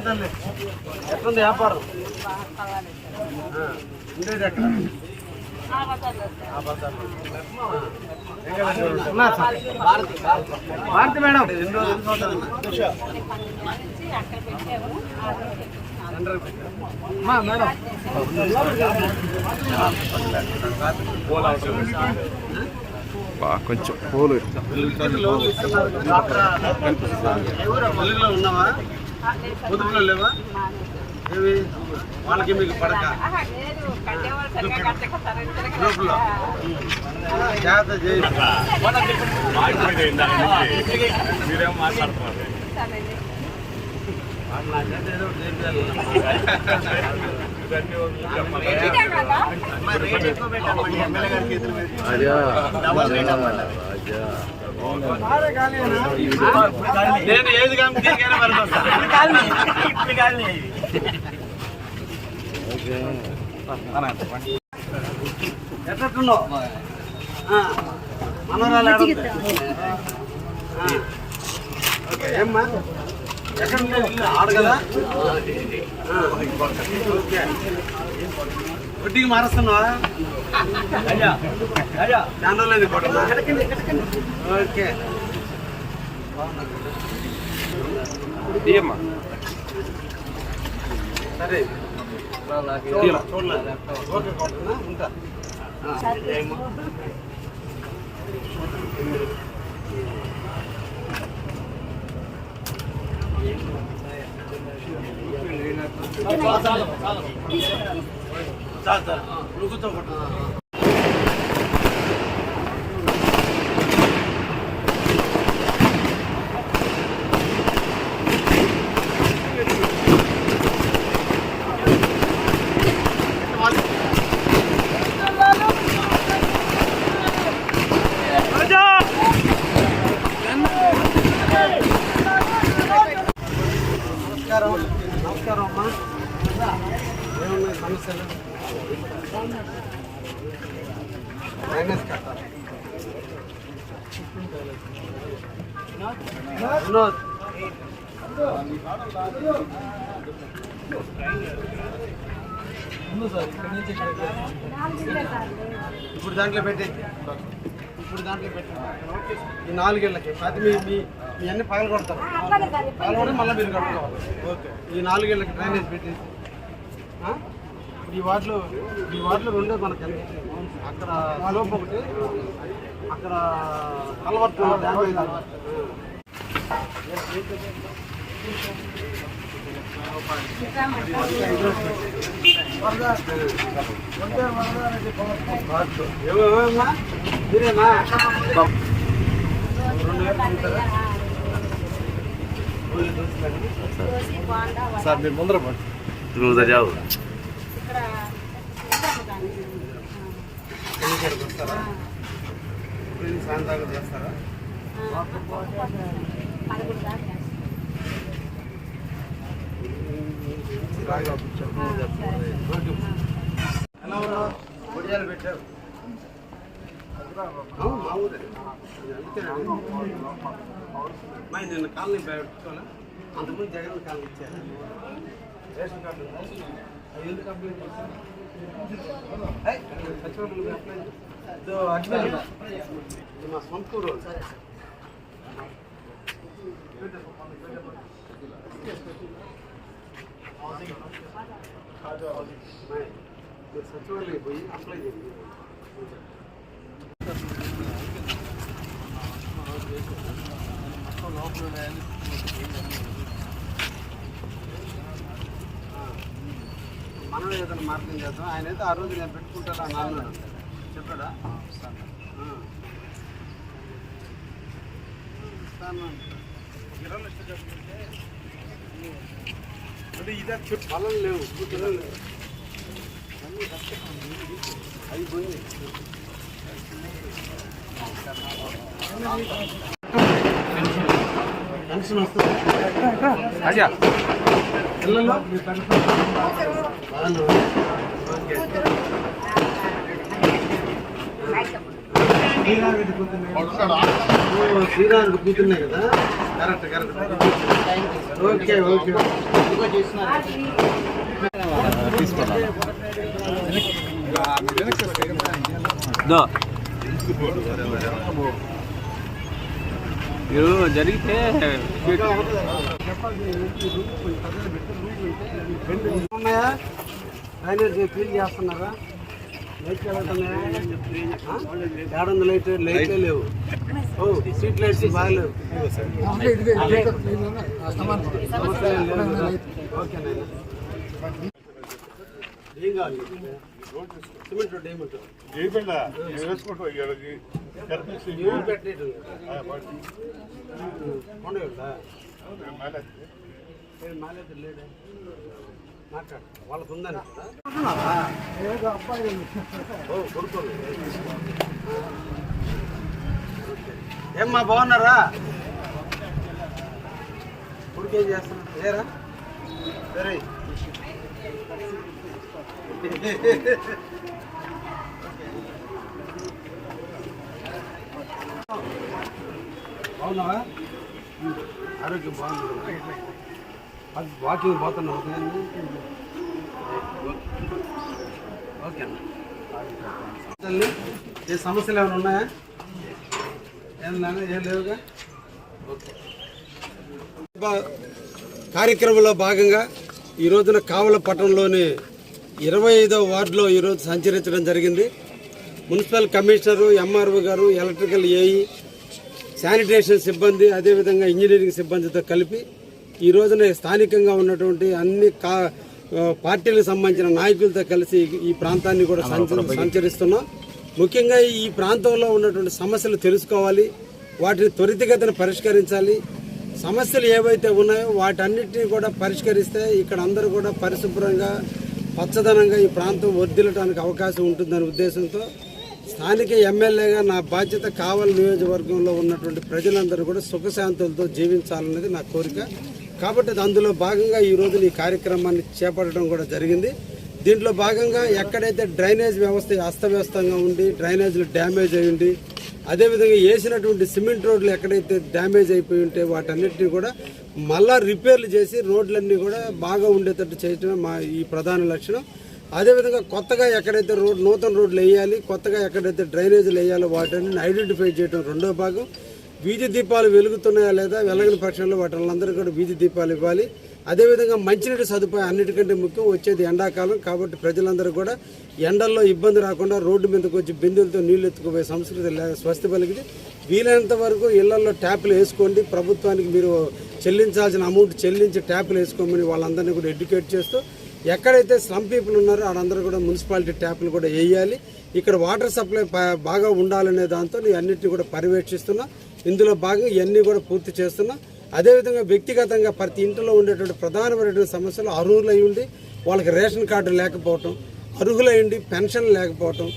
తల్లి ఎట్లుంది వ్యాపారం ఉండేది ఎక్కడ. భారతి మేడం రోజులు. అమ్మా, మేడం కొంచెం పూలు ఉన్నావా పొదుపులో లేవా? ఏవి? వాళ్ళకి మీకు పడక. గ్రూపులో జాగ్రత్త చేయి మీరేం మాట్లాడుతున్నారు వాళ్ళు ఏదో నేను ఏది కానీ ఎట్లున్నావు? ఏమ్మా వడ్డీకి మారుస్తున్నావా? రోజులు కూడా ఓకే. సరే. చూడలే, చూడలే. ఓకే కొడుతున్నా ఉంటా. చాలు చాలు నువ్వు ఇప్పుడు దాంట్లో పెట్టి. ఇప్పుడు దాంట్లో పెట్టి. ఈ నాలుగేళ్ళకి. అది మీ మీ మీ అన్ని పగలు కొడతారు. పగలు కొట్టి మళ్ళీ మీరు కట్టుకోవాలి. ఓకే. ఈ నాలుగేళ్ళకి డ్రైనేజ్ పెట్టి ఆ? ఈ వార్డులో ఈ వార్డులో రెండే మనకి? అక్కడ స్లోప్ ఒకటి అక్కడ కలవట్టు డ్యామేజ్ మీరేనా రెండు వేలు సార్ మీరు ముందర నువ్వు జావు ఎన్నికలకు వస్తారా ఇప్పుడు సాయంత్రం చేస్తారా. ఎలా ఉన్నావు? ఒడియాలు పెట్టావు. అవును, మా ఊరే. అందుకేనండి మా నిన్న కాలనీ పెట్టుకోవాలా? అంతకుముందు జగన్ కాలనీ ఇచ్చారు? రేషన్ కార్డు ఎందుకు అప్లై చేశారు? ఏయ్, సచివాలయంలో అప్లై సచివాలయం పోయి అప్లై చేయండి మనం ఏదైనా మార్గం చేద్దాం. ఆయన అయితే ఆ రోజు నేను పెట్టుకుంటాను అని అన్నాడు. చెప్పాడా? ఫలం లేవు కిరాణా లేవు అవి పెన్షన్ వస్తుంది పిల్లలు? శ్రీరాముడి కూతున్నాయి కదా? కరెక్ట్ కరెక్ట్ ఓకే ఓకే దో. మీరు జరిగితే ఉన్నాయా? క్లీన్ చేస్తున్నారా? లైట్ వెళ్తున్నాయా ఏడు లైట్ లైట్లే లేవు. ఓ స్ట్రీట్ లైట్స్ బాగాలేవు. ఏం కావాలి? సిమెంట్ రోడ్ ఏమంటావు? మాట్లాడు వాళ్ళకు ఉందని ఓ కొడుకోలు ఏమ్మా బాగున్నారా? కొడుకు ఏం చేస్తున్నా లేరా? సరే. బాగున్నావా? ఆరోగ్యం బాగుంది. అది వాకింగ్ పోతున్నావు ఓకే అన్న? తల్లి, ఏ సమస్యలు ఏమైనా ఉన్నాయా? ఏం ఏం లేవుగా? ఓకే. కార్యక్రమంలో భాగంగా ఈ రోజున కావల పట్టణంలోని ఇరవై ఐదో వార్డులో ఈరోజు సంచరించడం జరిగింది. మున్సిపల్ కమిషనరు ఎంఆర్ఓ గారు ఎలక్ట్రికల్ ఏఈ శానిటేషన్ సిబ్బంది అదేవిధంగా ఇంజనీరింగ్ సిబ్బందితో కలిపి ఈ రోజున స్థానికంగా ఉన్నటువంటి అన్ని కా పార్టీలకు సంబంధించిన నాయకులతో కలిసి ఈ ప్రాంతాన్ని కూడా సంచ- సంచరిస్తున్నాం. ముఖ్యంగా ఈ ప్రాంతంలో ఉన్నటువంటి సమస్యలు తెలుసుకోవాలి. వాటిని త్వరితగతిన పరిష్కరించాలి. సమస్యలు ఏవైతే ఉన్నాయో వాటన్నిటిని కూడా పరిష్కరిస్తే ఇక్కడ అందరూ కూడా పరిశుభ్రంగా పచ్చదనంగా ఈ ప్రాంతం వర్ధిల్లడానికి అవకాశం ఉంటుందనే ఉద్దేశంతో స్థానిక ఎమ్మెల్యేగా నా బాధ్యత కావలి నియోజకవర్గంలో ఉన్నటువంటి ప్రజలందరూ కూడా సుఖశాంతులతో జీవించాలన్నది నా కోరిక. కాబట్టి అది అందులో భాగంగా ఈ రోజు ఈ కార్యక్రమాన్ని చేపట్టడం కూడా జరిగింది. దీంట్లో భాగంగా ఎక్కడైతే డ్రైనేజ్ వ్యవస్థ అస్తవ్యస్తంగా ఉండి డ్రైనేజీలు డ్యామేజ్ అయ్యింది అదేవిధంగా వేసినటువంటి సిమెంట్ రోడ్లు ఎక్కడైతే డ్యామేజ్ అయిపోయి ఉంటే వాటన్నిటిని కూడా మళ్ళా రిపేర్లు చేసి రోడ్లన్నీ కూడా బాగా ఉండేటట్టు చేయటమే మా ఈ ప్రధాన లక్షణం. అదేవిధంగా కొత్తగా ఎక్కడైతే రోడ్ నూతన రోడ్లు వేయాలి కొత్తగా ఎక్కడైతే డ్రైనేజీలు వేయాలో వాటిని ఐడెంటిఫై చేయడం రెండో భాగం. వీధి దీపాలు వెలుగుతున్నాయా లేదా వెలగని పక్షంలో వాటిలందరూ కూడా వీధి దీపాలు ఇవ్వాలి. అదేవిధంగా మంచినీటి సదుపాయం అన్నిటికంటే ముఖ్యం వచ్చేది ఎండాకాలం కాబట్టి ప్రజలందరూ కూడా ఎండల్లో ఇబ్బంది రాకుండా రోడ్డు మీదకి వచ్చి బిందులతో నీళ్ళు ఎత్తుకుపోయే సంస్కృతి లేదా స్వస్తి పలికింది. వీలైనంత వరకు ఇళ్ళలో ట్యాపులు వేసుకోండి. ప్రభుత్వానికి మీరు చెల్లించాల్సిన అమౌంట్ చెల్లించి ట్యాపులు వేసుకోమని వాళ్ళందరినీ కూడా ఎడ్యుకేట్ చేస్తూ ఎక్కడైతే స్లమ్ పీపుల్ ఉన్నారో వాళ్ళందరూ కూడా మున్సిపాలిటీ ట్యాపులు కూడా వేయాలి. ఇక్కడ వాటర్ సప్లై బాగా ఉండాలనే దాంతో నేను అన్నిటిని కూడా పర్యవేక్షిస్తున్నా. ఇందులో భాగంగా ఇవన్నీ కూడా పూర్తి చేస్తున్నా. అదేవిధంగా వ్యక్తిగతంగా ప్రతి ఇంట్లో ఉండేటువంటి ప్రధానమైనటువంటి సమస్యలు అర్హులై ఉండి వాళ్ళకి రేషన్ కార్డు లేకపోవటం అర్హులై ఉండి పెన్షన్ లేకపోవటం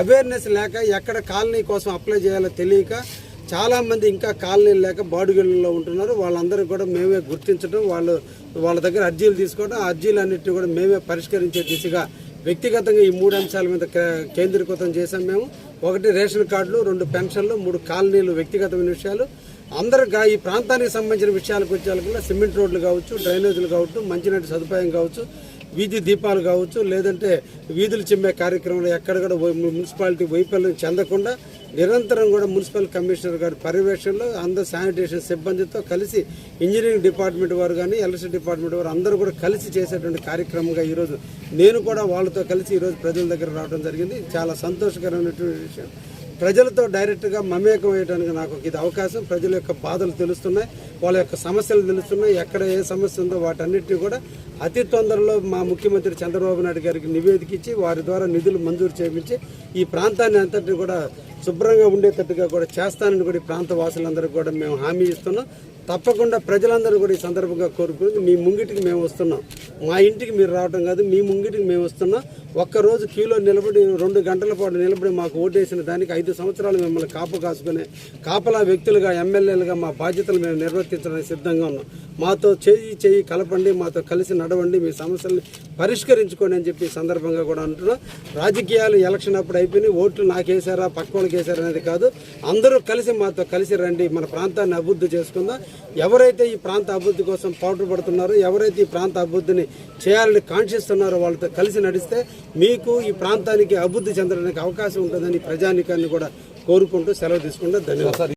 అవేర్నెస్ లేక ఎక్కడ కాలనీ కోసం అప్లై చేయాలో తెలియక చాలామంది ఇంకా కాలనీలు లేక బాడుగిళ్ళలో ఉంటున్నారు. వాళ్ళందరూ కూడా మేమే గుర్తించడం వాళ్ళు వాళ్ళ దగ్గర అర్జీలు తీసుకోవడం ఆ అర్జీలన్నింటినీ కూడా మేమే పరిష్కరించే దిశగా వ్యక్తిగతంగా ఈ మూడు అంశాల మీద కేంద్రీకృతం చేశాం మేము. ఒకటి రేషన్ కార్డులు రెండు పెన్షన్లు మూడు కాలనీలు వ్యక్తిగతమైన విషయాలు. అందరూ ఈ ప్రాంతానికి సంబంధించిన విషయాలకు వచ్చేలా సిమెంట్ రోడ్లు కావచ్చు డ్రైనేజీలు కావచ్చు మంచినీటి సదుపాయం కావచ్చు. వీధి దీపాలు కావచ్చు లేదంటే వీధులు చిమ్మే కార్యక్రమంలో ఎక్కడ కూడా మున్సిపాలిటీ వైఫల్యం చెందకుండా నిరంతరం కూడా మున్సిపల్ కమిషనర్ గారి పర్యవేక్షణలో అందరు శానిటేషన్ సిబ్బందితో కలిసి ఇంజనీరింగ్ డిపార్ట్మెంట్ వారు కానీ ఎలక్ట్రిసిటీ డిపార్ట్మెంట్ వారు అందరూ కూడా కలిసి చేసేటువంటి కార్యక్రమంగా ఈరోజు నేను కూడా వాళ్ళతో కలిసి ఈరోజు ప్రజల దగ్గర రావడం జరిగింది. చాలా సంతోషకరమైనటువంటి విషయం. ప్రజలతో డైరెక్ట్గా మమేకం అయ్యడానికి నాకు ఇది అవకాశం. ప్రజల యొక్క బాధలు తెలుస్తున్నాయి. వాళ్ళ యొక్క సమస్యలు తెలుస్తున్నాయి ఎక్కడ ఏ సమస్య ఉందో వాటన్నిటిని కూడా అతి తొందరలో మా ముఖ్యమంత్రి చంద్రబాబు నాయుడు గారికి నివేదిక ఇచ్చి వారి ద్వారా నిధులు మంజూరు చేయించి ఈ ప్రాంతాన్ని అంతటి కూడా శుభ్రంగా ఉండేటట్టుగా కూడా చేస్తానని కూడా ఈ ప్రాంత వాసులందరికీ కూడా మేము హామీ ఇస్తున్నాం. తప్పకుండా ప్రజలందరూ కూడా ఈ సందర్భంగా కోరుకుంది మీ ముంగిటికి మేము వస్తున్నాం. మా ఇంటికి మీరు రావడం కాదు మీ ముంగిటికి మేము వస్తున్నాం. ఒక్కరోజు క్యూలో నిలబడి రెండు గంటల పాటు నిలబడి మాకు ఓటేసిన దానికి ఐదు సంవత్సరాలు మిమ్మల్ని కాపు కాసుకునే కాపలా వ్యక్తులుగా ఎమ్మెల్యేలుగా మా బాధ్యతలు మేము నిర్వర్తించడానికి సిద్ధంగా ఉన్నాం. మాతో చేయి చేయి కలపండి మాతో కలిసి నడవండి మీ సమస్యల్ని పరిష్కరించుకోండి అని చెప్పి సందర్భంగా కూడా అంటున్నాం. రాజకీయాలు ఎలక్షన్ అప్పుడు అయిపోయినాయి. ఓట్లు నాకేసారా పక్క వేసారా అనేది కాదు. అందరూ కలిసి మాతో కలిసి రండి. మన ప్రాంతాన్ని అభివృద్ధి చేసుకుందాం. ఎవరైతే ఈ ప్రాంత అభివృద్ధి కోసం పాటుపడుతున్నారో ఎవరైతే ఈ ప్రాంత అభివృద్ధిని చేయాలని కాంక్షిస్తున్నారో వాళ్ళతో కలిసి నడిస్తే మీకు ఈ ప్రాంతానికి అభివృద్ధి చెందడానికి అవకాశం ఉంటుందని ప్రజానికాన్ని కూడా కోరుకుంటూ సెలవు తీసుకుంటూ ధన్యవాదాలు.